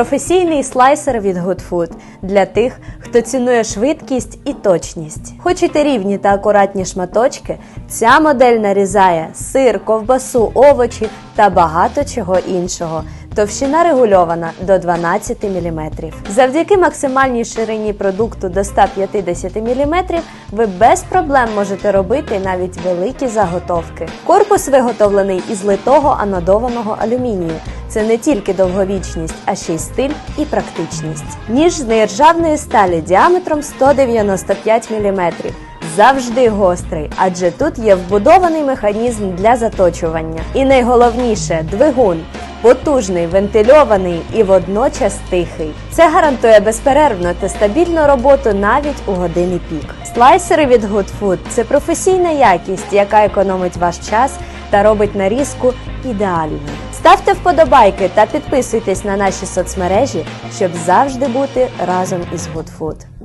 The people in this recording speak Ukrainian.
Професійний слайсер від Good для тих, хто цінує швидкість і точність. Хочете рівні та акуратні шматочки? Ця модель нарізає сир, ковбасу, овочі та багато чого іншого. Товщина регульована до 12 мм. Завдяки максимальній ширині продукту до 150 мм ви без проблем можете робити навіть великі заготовки. Корпус виготовлений із литого анодованого алюмінію. Це не тільки довговічність, а ще й стиль і практичність. Ніж з нержавної сталі діаметром 195 мм. Завжди гострий, адже тут є вбудований механізм для заточування. І найголовніше двигун. Потужний, вентильований і водночас тихий. Це гарантує безперервну та стабільну роботу навіть у години пік. Слайсери від Good Food – це професійна якість, яка економить ваш час та робить нарізку ідеальною. Ставте вподобайки та підписуйтесь на наші соцмережі, щоб завжди бути разом із Good.